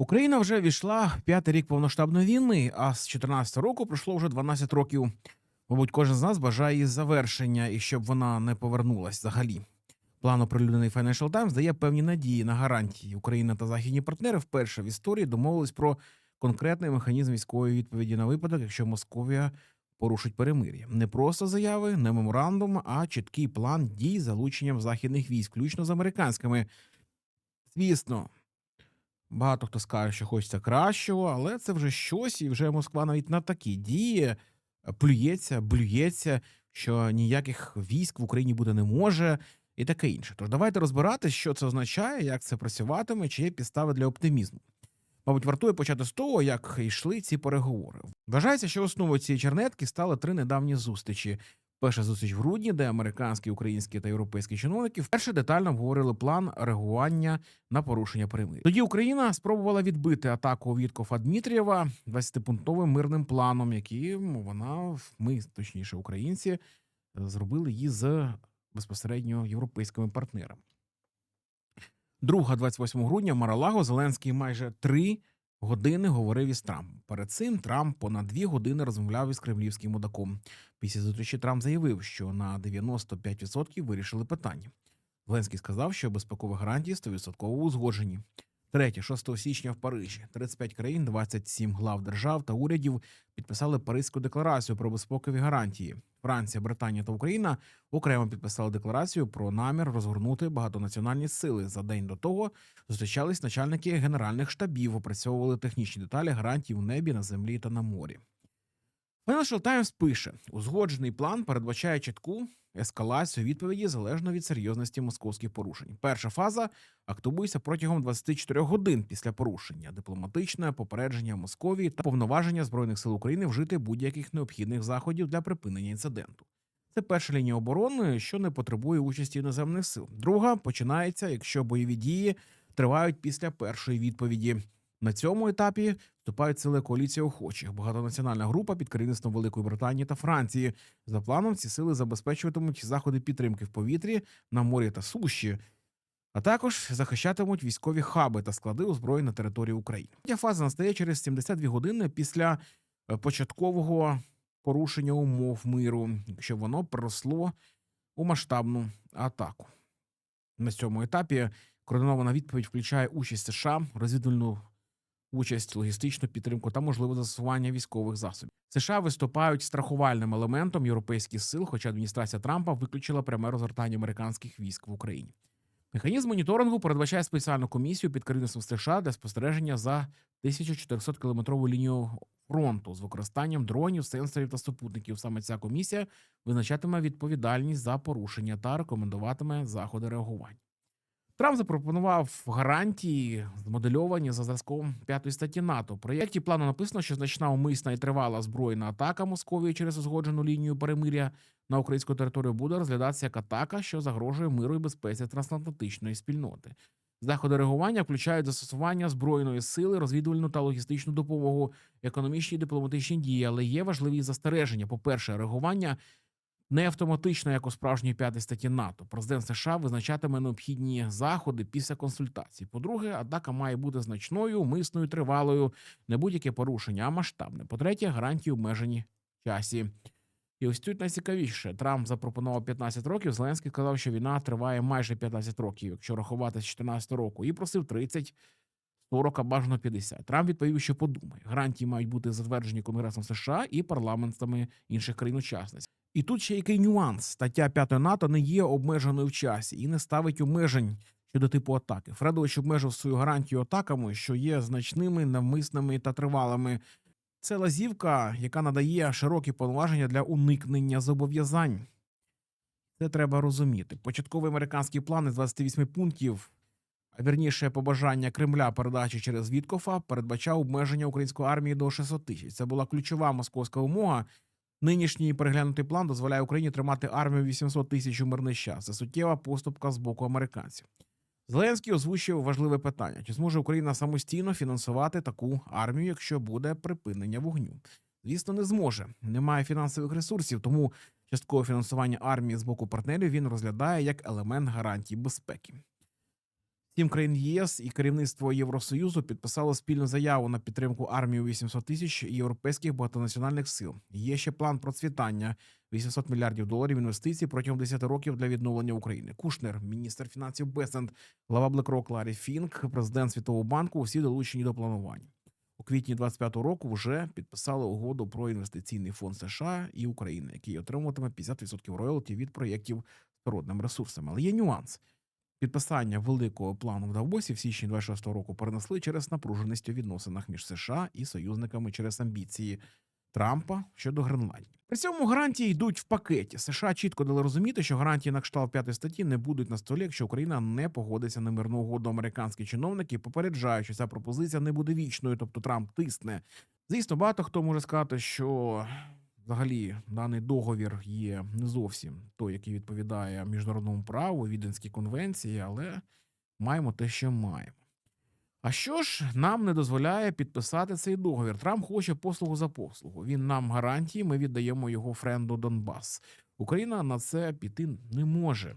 Україна вже війшла п'ятий рік повноштабної війни, а з 14 року пройшло вже 12 років. Мабуть, кожен з нас бажає її завершення і щоб вона не повернулась взагалі. План оприлюднений Financial Times дає певні надії на гарантії. Україна та західні партнери вперше в історії домовились про конкретний механізм військової відповіді на випадок, якщо Московія порушить перемир'я. Не просто заяви, не меморандум, а чіткий план дій залученням західних військ, включно з американськими. Звісно, Багато хто скаже, що хочеться кращого, але це вже щось, і вже Москва навіть на такі дії е, плюється, блюється, що ніяких військ в Україні буде не може, і таке інше. Тож давайте розбиратись, що це означає, як це працюватиме, чи є підстави для оптимізму. Мабуть, вартує почати з того, як йшли ці переговори. Вважається, що основою цієї чернетки стали три недавні зустрічі. Перша зустріч в грудні, де американські, українські та європейські чиновники вперше детально обговорили план реагування на порушення перемир'я. Тоді Україна спробувала відбити атаку Віткофа Дмитрієва 20-пунктовим мирним планом, яким вона ми, точніше, українці, зробили її з безпосередньо європейськими партнерами. Друга, 28 грудня, Маралаго Зеленський майже три години говорив із Трампом. Перед цим Трамп понад дві години розмовляв із кремлівським мудаком. Після зустрічі Трамп заявив, що на 95% вирішили питання. Зеленський сказав, що безпекові гарантії 100% узгоджені. Третє, 6 січня в Парижі 35 країн, 27 глав держав та урядів підписали Паризьку декларацію про безпекові гарантії. Франція, Британія та Україна окремо підписали декларацію про намір розгорнути багатонаціональні сили. За день до того зустрічались начальники генеральних штабів, опрацьовували технічні деталі гарантій у небі, на землі та на морі. Financial Times пише: узгоджений план передбачає чітку ескалацію відповіді залежно від серйозності московських порушень. Перша фаза активується протягом 24 годин після порушення, дипломатичне попередження Московії та повноваження збройних сил України вжити будь-яких необхідних заходів для припинення інциденту. Це перша лінія оборони, що не потребує участі іноземних сил. Друга починається, якщо бойові дії тривають після першої відповіді. На цьому етапі вступають сили коаліції охочих, багатонаціональна група під керівництвом Великої Британії та Франції. За планом, ці сили забезпечуватимуть заходи підтримки в повітрі, на морі та суші, а також захищатимуть військові хаби та склади озброєнь на території України. Ця фаза настає через 72 години після е, початкового порушення умов миру, якщо воно переросло у масштабну атаку. На цьому етапі координована відповідь включає участь США, розвідувальну участь, логістичну підтримку та можливе застосування військових засобів. США виступають страхувальним елементом європейських сил, хоча адміністрація Трампа виключила пряме розгортання американських військ в Україні. Механізм моніторингу передбачає спеціальну комісію під керівництвом США для спостереження за 1400 кілометровою лінією фронту з використанням дронів, сенсорів та супутників. Саме ця комісія визначатиме відповідальність за порушення та рекомендуватиме заходи реагування. Трамп запропонував гарантії, змодельовані за зразком п'ятої статті НАТО. В проєкті плану написано, що значна умисна і тривала збройна атака Московії через узгоджену лінію перемиря на українську територію буде розглядатися як атака, що загрожує миру і безпеці трансатлантичної спільноти. Заходи реагування включають застосування збройної сили, розвідувальну та логістичну допомогу, економічні і дипломатичні дії, але є важливі застереження. По перше, реагування не автоматично, як у справжній п'ятій статті НАТО. Президент США визначатиме необхідні заходи після консультацій. По-друге, атака має бути значною, мисною, тривалою, не будь-яке порушення, а масштабне. По-третє, гарантії обмежені часі. І ось тут найцікавіше. Трамп запропонував 15 років. Зеленський сказав, що війна триває майже 15 років, якщо рахувати з 14 року, і просив 30, 40, а бажано 50. Трамп відповів, що подумає. Гарантії мають бути затверджені Конгресом США і парламентами інших країн-учасниць. І тут ще який нюанс: стаття 5 НАТО не є обмеженою в часі і не ставить обмежень щодо типу атаки. Фредович обмежив свою гарантію атаками, що є значними, навмисними та тривалими. Це лазівка, яка надає широкі повноваження для уникнення зобов'язань. Це треба розуміти. Початковий американський план із 28 пунктів, а вірніше побажання Кремля передачі через Віткофа, передбачав обмеження української армії до 600 тисяч. Це була ключова московська умова. Нинішній переглянутий план дозволяє Україні тримати армію 800 тисяч у мирний час. Це суттєва поступка з боку американців. Зеленський озвучив важливе питання: чи зможе Україна самостійно фінансувати таку армію, якщо буде припинення вогню? Звісно, не зможе. Немає фінансових ресурсів, тому часткове фінансування армії з боку партнерів він розглядає як елемент гарантій безпеки. Сім країн ЄС і керівництво Євросоюзу підписало спільну заяву на підтримку армії у 800 тисяч європейських багатонаціональних сил. Є ще план процвітання 800 мільярдів доларів інвестицій протягом 10 років для відновлення України. Кушнер, міністр фінансів Бесенд, глава BlackRock Ларі Фінк, президент Світового банку. Усі долучені до планування. У квітні 25-го року вже підписали угоду про інвестиційний фонд США і України, який отримуватиме 50% роялті від проєктів з природними ресурсами. Але є нюанс. Підписання великого плану в Давосі в січні 26-го року перенесли через напруженість у відносинах між США і союзниками через амбіції Трампа щодо Гренландії. При цьому гарантії йдуть в пакеті. США чітко дали розуміти, що гарантії на кшталт п'ятої статті не будуть на столі, якщо Україна не погодиться на мирну угоду. Американські чиновники попереджають, що ця пропозиція не буде вічною, тобто Трамп тисне. Звісно, багато хто може сказати, що взагалі даний договір є не зовсім той, який відповідає міжнародному праву, Віденській конвенції, але маємо те, що маємо. А що ж нам не дозволяє підписати цей договір? Трамп хоче послугу за послугу. Він нам гарантії, ми віддаємо його френду Донбас. Україна на це піти не може.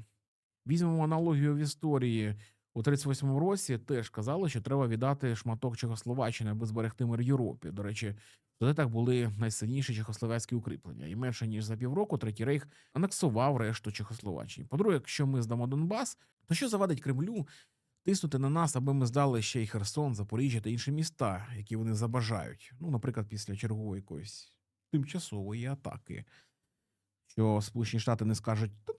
Візьмемо аналогію в історії. У 38-му році теж казали, що треба віддати шматок Чехословаччини, аби зберегти мир Європі. До речі, в Судетах були найсильніші чехословацькі укріплення, і менше ніж за півроку третій рейх анексував решту Чехословаччини. По-друге, якщо ми здамо Донбас, то що завадить Кремлю тиснути на нас, аби ми здали ще й Херсон, Запоріжжя та інші міста, які вони забажають. Ну, наприклад, після чергової якоїсь тимчасової атаки. Що Сполучені Штати не скажуть, «Та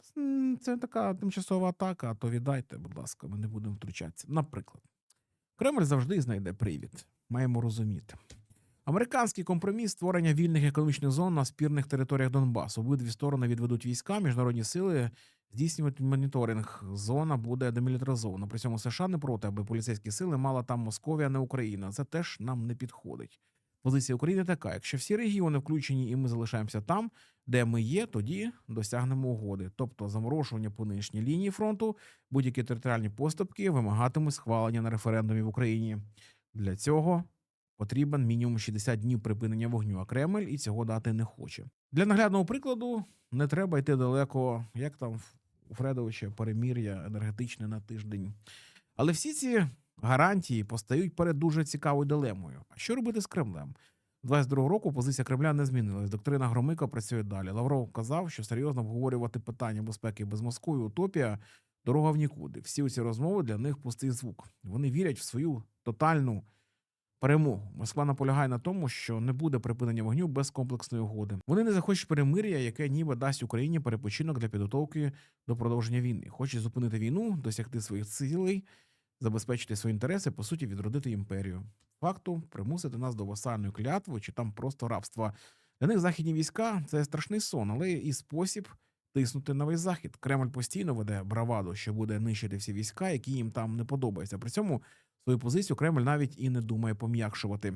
це така тимчасова атака, то віддайте, будь ласка, ми не будемо втручатися. Наприклад, Кремль завжди знайде привід. Маємо розуміти. Американський компроміс створення вільних економічних зон на спірних територіях Донбасу. Обидві сторони відведуть війська, міжнародні сили здійснювати моніторинг. Зона буде демілітаризована. При цьому США не проти, аби поліцейські сили мала там Московія, а не Україна. Це теж нам не підходить. Позиція України така: якщо всі регіони включені, і ми залишаємося там, де ми є, тоді досягнемо угоди. Тобто заморожування по нинішній лінії фронту, будь-які територіальні поступки вимагатимуть схвалення на референдумі в Україні. Для цього потрібен мінімум 60 днів припинення вогню, а Кремль і цього дати не хоче. Для наглядного прикладу не треба йти далеко, як там у Фредовича перемір'я енергетичне на тиждень. Але всі ці гарантії постають перед дуже цікавою дилемою. А що робити з Кремлем? 22 року позиція Кремля не змінилась. Доктрина Громика працює далі. Лавров казав, що серйозно обговорювати питання безпеки без Москви утопія дорога в нікуди. Всі ці розмови для них пустий звук. Вони вірять в свою тотальну перемогу. Москва наполягає на тому, що не буде припинення вогню без комплексної угоди. Вони не захочуть перемир'я, яке ніби дасть Україні перепочинок для підготовки до продовження війни. Хочуть зупинити війну, досягти своїх цілей, забезпечити свої інтереси, по суті, відродити імперію. Факту примусити нас до васальної клятви чи там просто рабства. Для них західні війська це страшний сон, але і спосіб тиснути на весь захід. Кремль постійно веде браваду, що буде нищити всі війська, які їм там не подобаються. При цьому свою позицію Кремль навіть і не думає пом'якшувати.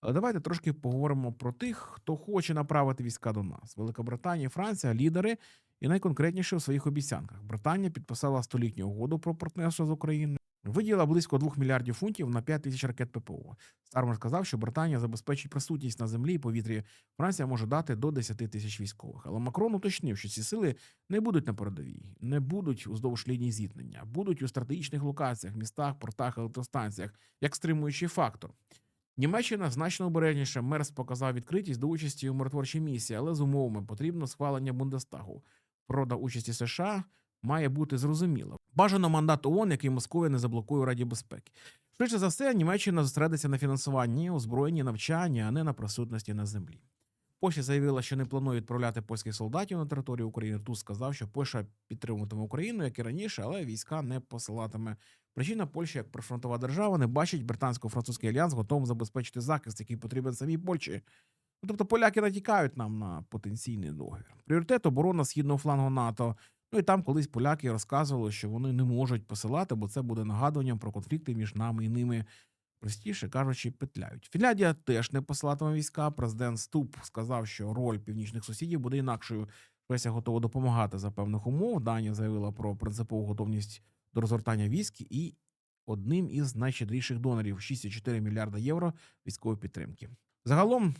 Але давайте трошки поговоримо про тих, хто хоче направити війська до нас. Велика Британія, Франція, лідери, і найконкретніше у своїх обіцянках. Британія підписала столітню угоду про партнерство з Україною. Виділила близько 2 мільярдів фунтів на 5 тисяч ракет ППО. Стармер сказав, що Британія забезпечить присутність на землі і повітрі. Франція може дати до 10 тисяч військових. Але Макрон уточнив, що ці сили не будуть на передовій, не будуть уздовж лінії зіткнення, будуть у стратегічних локаціях, містах, портах, електростанціях, як стримуючий фактор. Німеччина значно обережніше. Мерс показав відкритість до участі у миротворчій місії, але з умовами потрібно схвалення Бундестагу. Прода участі США має бути зрозуміло. Бажано мандат ООН, який Московія не заблокує у Раді безпеки. Швидше за все, Німеччина зосередиться на фінансуванні, озброєнні, навчанні, а не на присутності на землі. Польща заявила, що не планує відправляти польських солдатів на територію України. Туз сказав, що Польща підтримуватиме Україну, як і раніше, але війська не посилатиме. Причина Польща, як прифронтова держава, не бачить британсько-французький альянс готовим забезпечити захист, який потрібен самій Польщі. Ну, Тобто поляки натякають нам на потенційний договір. Пріоритет оборона східного флангу НАТО. Ну і там колись поляки розказували, що вони не можуть посилати, бо це буде нагадуванням про конфлікти між нами і ними. Простіше кажучи, петляють. Фінляндія теж не посилатиме війська. Президент Ступ сказав, що роль північних сусідів буде інакшою. Швеція готова допомагати за певних умов. Данія заявила про принципову готовність до розгортання військ і одним із найщедріших донорів 6,4 мільярда євро військової підтримки. Загалом,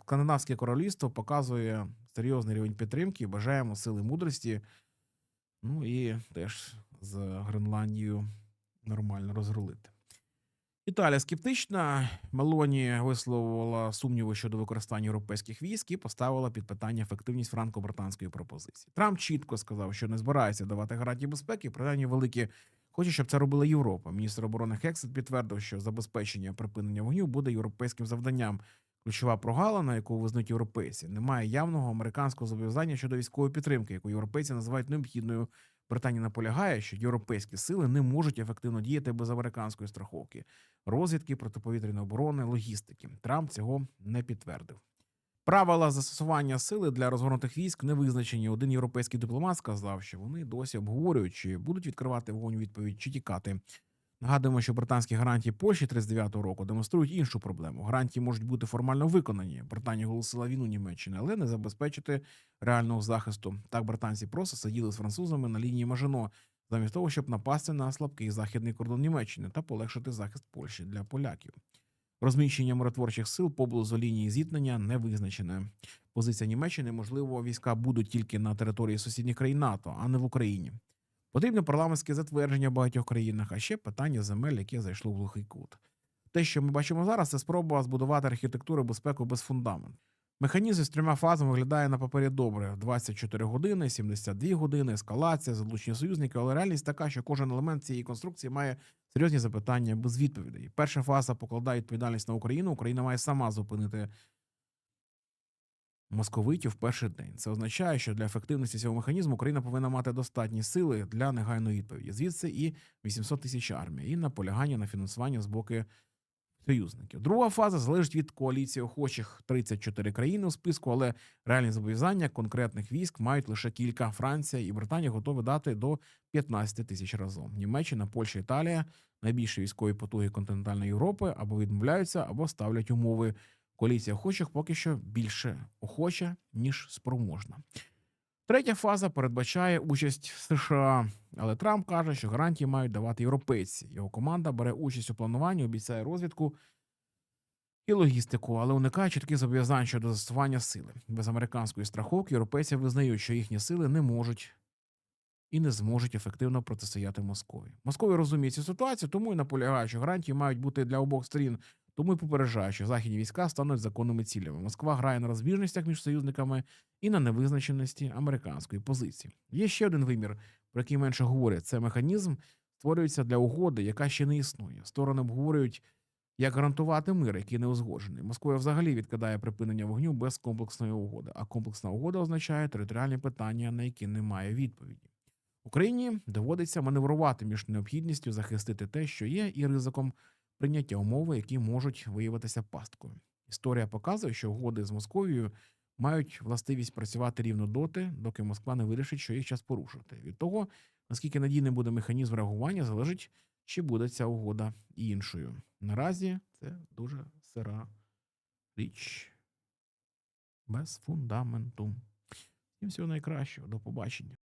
скандинавське королівство показує серйозний рівень підтримки. Бажаємо сили мудрості. Ну і теж з Гренландією нормально розрулити. Італія скептична. Мелоні висловила сумніви щодо використання європейських військ і поставила під питання ефективність франко-британської пропозиції. Трамп чітко сказав, що не збирається давати гарантії безпеки, принаймні великі хоче, щоб це робила Європа. Міністр оборони Хексет підтвердив, що забезпечення припинення вогню буде європейським завданням. Ключова прогалина, яку визнають європейці, немає явного американського зобов'язання щодо військової підтримки, яку європейці називають необхідною. Британія наполягає, що європейські сили не можуть ефективно діяти без американської страховки, розвідки, протиповітряної оборони, логістики. Трамп цього не підтвердив. Правила застосування сили для розгорнутих військ не визначені. Один європейський дипломат сказав, що вони досі обговорюють, чи будуть відкривати вогонь у відповідь, чи тікати. Нагадуємо, що британські гарантії Польщі 39-го року демонструють іншу проблему. Гарантії можуть бути формально виконані. Британія оголосила війну Німеччини, але не забезпечити реального захисту. Так британці просто сиділи з французами на лінії Мажино, замість того, щоб напасти на слабкий західний кордон Німеччини та полегшити захист Польщі для поляків. Розміщення миротворчих сил поблизу лінії зіткнення не визначене. Позиція Німеччини, можливо, війська будуть тільки на території сусідніх країн НАТО, а не в Україні. Потрібне парламентське затвердження в багатьох країнах, а ще питання земель, яке зайшло в глухий кут. Те, що ми бачимо зараз, це спроба збудувати архітектуру безпеку без фундаменту. Механізм з трьома фазами виглядає на папері добре: 24 години, 72 години, ескалація, залучення союзників, але реальність така, що кожен елемент цієї конструкції має серйозні запитання без відповідей. Перша фаза покладає відповідальність на Україну. Україна має сама зупинити московитів в перший день. Це означає, що для ефективності цього механізму Україна повинна мати достатні сили для негайної відповіді. Звідси і 800 тисяч армії, і наполягання на фінансування з боку союзників. Друга фаза залежить від коаліції охочих 34 країни у списку, але реальні зобов'язання конкретних військ мають лише кілька. Франція і Британія готові дати до 15 тисяч разом. Німеччина, Польща, Італія найбільші військові потуги континентальної Європи або відмовляються, або ставлять умови. Коаліція охочих поки що більше охоча ніж спроможна. Третя фаза передбачає участь США, але Трамп каже, що гарантії мають давати європейці. Його команда бере участь у плануванні, обіцяє розвідку і логістику, але уникає чітких зобов'язань щодо застосування сили. Без американської страховки європейці визнають, що їхні сили не можуть і не зможуть ефективно протистояти Москові. Москові розуміє цю ситуацію, тому і наполягає, що гарантії мають бути для обох сторін. Тому і попереджає, що західні війська стануть законними цілями. Москва грає на розбіжностях між союзниками і на невизначеності американської позиції. Є ще один вимір, про який менше говорять. Це механізм створюється для угоди, яка ще не існує. Сторони обговорюють, як гарантувати мир, який не узгоджений. Москва взагалі відкидає припинення вогню без комплексної угоди. А комплексна угода означає територіальні питання, на які немає відповіді. Україні доводиться маневрувати між необхідністю захистити те, що є, і ризиком прийняття умови, які можуть виявитися пасткою. Історія показує, що угоди з Московією мають властивість працювати рівно доти, доки Москва не вирішить, що їх час порушити. Від того, наскільки надійним буде механізм реагування, залежить, чи буде ця угода іншою. Наразі це дуже сира річ без фундаменту. Всім всього найкращого. До побачення.